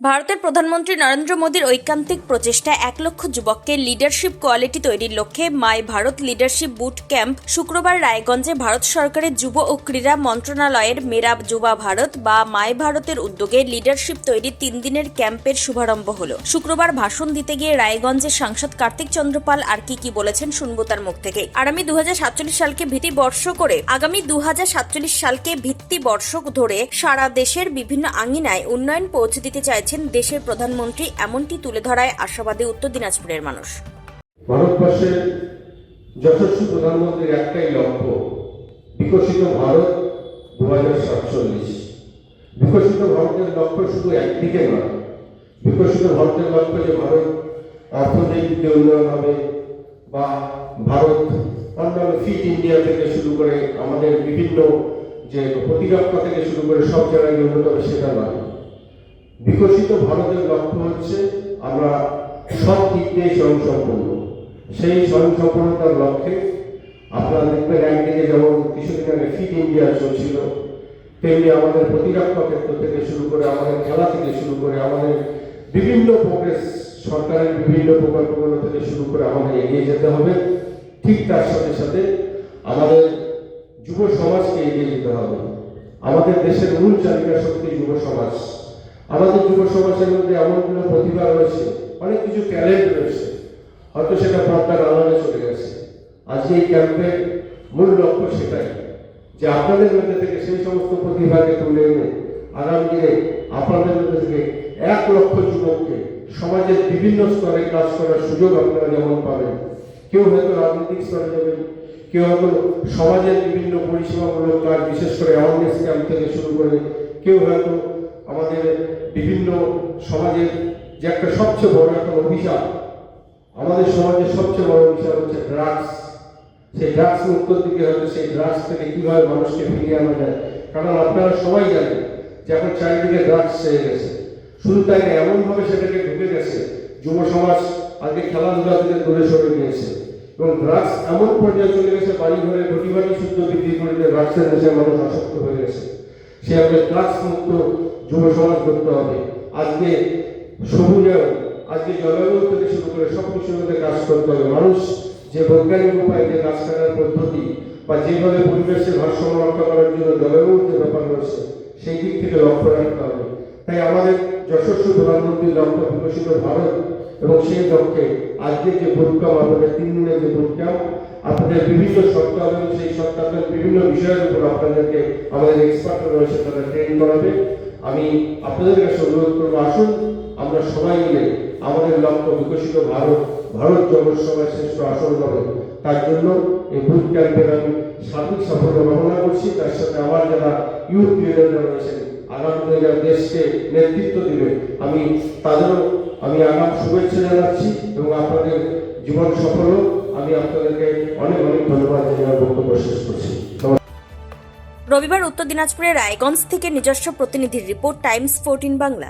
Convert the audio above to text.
ভারতের প্রধানমন্ত্রী নরেন্দ্র মোদীর ঐকান্তিক প্রচেষ্টা এক লক্ষ যুবককে লিডারশিপ কোয়ালিটি তৈরির লক্ষ্যে my Bharat leadership boot camp শুক্রবার রায়গঞ্জে ভারত সরকারের যুব ও ক্রীড়া মন্ত্রণালয়ের মেরা যুবা ভারত বা মাই ভারতের উদ্যোগে লিডারশিপ তৈরির তিন দিনের ক্যাম্পের শুভারম্ভ হল। শুক্রবার ভাষণ দিতে গিয়ে রায়গঞ্জের সাংসদ কার্তিক চন্দ্রপাল আর কি কি বলেছেন শুনব তার মুখ থেকে। আগামী দু হাজার সাতচল্লিশ সালকে ভিত্তি বর্ষ করে আগামী দু হাজার সাতচল্লিশ সালকে ভিত্তি বর্ষ ধরে সারা দেশের বিভিন্ন আঙিনায় উন্নয়ন পৌঁছে দিতে চাইছেন দেশের প্রধানমন্ত্রী, এমনটি তুলে ধরায় আশাবাদী উত্তর দিনাজপুরের মানুষ। ভারতবর্ষের যশস্বী প্রধানমন্ত্রীর একটাই লক্ষ্য, বিকশিত ভারত দু সাতচল্লিশ। বিকশিত ভারতের লক্ষ্য শুধু একদিকে নয়, বিকশিত ভারতের লক্ষ্য যে ভারত অর্থনৈতিক উন্নয়ন হবে বা ভারত অন্যান্য ফিট ইন্ডিয়া থেকে শুরু করে আমাদের বিভিন্ন যে প্রতিরক্ষা থেকে শুরু করে সব জায়গায় উন্নত হবে সেটা নয়। বিকশিত ভারতের লক্ষ্য হচ্ছে আমরা সব দিক দিয়ে স্বয়ংসম্পূর্ণ সেই স্বয়ংসম্পূর্ণতার লক্ষ্যে আপনারা দেখবেন একদিকে যেমন কিছুদিন আগে ফিট ইন্ডিয়া চলছিল, তেমনি আমাদের প্রতিরক্ষা ক্ষেত্র থেকে শুরু করে আমাদের খেলা থেকে শুরু করে আমাদের বিভিন্ন প্রোগ্রেস সরকারের বিভিন্ন প্রকল্পগুলো থেকে শুরু করে আমাদের এগিয়ে যেতে হবে। ঠিক তার সাথে সাথে আমাদের যুব সমাজকে এগিয়ে যেতে হবে। আমাদের দেশের মূল চালিকা শক্তি যুব সমাজ। আমাদের যুব সমাজের মধ্যে এমন কোনো প্রতিভা রয়েছে, অনেক কিছু ট্যালেন্ট রয়েছে, হয়তো সেটা পর্দার আড়ালে চলে গেছে। আজকে এই ক্যাম্পের মূল লক্ষ্য সেটাই, যে আপনাদের মধ্যে থেকে সেই সমস্ত প্রতিভাকে তুলে এনে আগামী দিনে আপনাদের মধ্যে থেকে এক লক্ষ যুবককে সমাজের বিভিন্ন স্তরে কাজ করার সুযোগ আপনারা যেমন পাবেন, কেউ হয়তো রাজনৈতিক স্তরে যাবেন, কেউ হয়তো সমাজের বিভিন্ন পরিষেবামূলক কাজ, বিশেষ করে অ্যাওয়ারনেস ক্যাম্প থেকে শুরু করে কেউ হয়তো আমাদের বিভিন্ন সমাজের যে একটা সবচেয়ে বড় একটা অভিশাপ, আমাদের সমাজের সবচেয়ে বড় অভিশাপ হচ্ছে ড্রাগস সেই ড্রাগস মুক্তর দিকে হয়তো সেই ড্রাগস থেকে কীভাবে মানুষকে ফিরিয়ে আনা যায়? কারণ আপনারা সবাই জানেন যে এখন চারিদিকে ড্রাগস সেরে গেছে। শুধু তাই না, এমনভাবে সেটাকে ঢুকে গেছে, যুব সমাজ আজকে খেলাধুলা থেকে দূরে সরে নিয়েছে। এবং ড্রাগস এমন পর্যায়ে চলে গেছে, বাড়ি ঘরে ঘটি বাড়ি শুদ্ধ বিক্রি করে ড্রাগসের নেশায় মানুষ আসক্ত হয়ে গেছে। সে আমাদের ড্রাগস মুক্ত, যুব সমাজ করতে হবে। আজকে সবুজায়ন আজকে জলবায়ু থেকে শুরু করে সব মধ্যে কাজ করতে হবে। মানুষ যে বৈজ্ঞানিক উপায়ে যে গাছ কাটার পদ্ধতি বা যেভাবে পরিবেশের ভারসাম্য রক্ষা করার জন্য জলবায়ুর যে ব্যাপার রয়েছে, সেই দিক থেকে লক্ষ্য রাখতে হবে। তাই আমাদের যশস্বী প্রধানমন্ত্রীর লক্ষ্য বিকশিত ভারত এবং সেই লক্ষ্যে আজকে যে বুটক্যাম্প আপনাদের তিন দিনের যে বুটক্যাম্প আপনাদের বিভিন্ন এবং সেই সপ্তাহের বিভিন্ন বিষয়ের উপর আপনাদেরকে আমাদের এক্সপার্ট রয়েছে, তারা ট্রেন করাবে। আমি আপনাদের কাছে অনুরোধ করব, আসুন, আমরা সবাই মিলে আমাদের লক্ষ্য বিকশিত ভারত ভারত সভায় শ্রেষ্ঠ আসন হবে তার জন্য এই বুট ক্যাম্পের আমি সার্বিক সাফল্য কামনা করছি। তার সাথে আমার যারা ইউথ লিডাররা রয়েছেন, আগামী যারা দেশকে নেতৃত্ব দিবে আমি তাদেরও আমি আমার শুভেচ্ছা জানাচ্ছি এবং আপনাদের জীবন সফল হোক। আমি আপনাদেরকে অনেক অনেক ধন্যবাদ জানিয়ে বক্তব্য শেষ করছি। রবিবার উত্তর দিনাজপুরের রায়গঞ্জ থেকে নিজস্ব প্রতিনিধির রিপোর্ট টাইমস ফোরটিন বাংলা।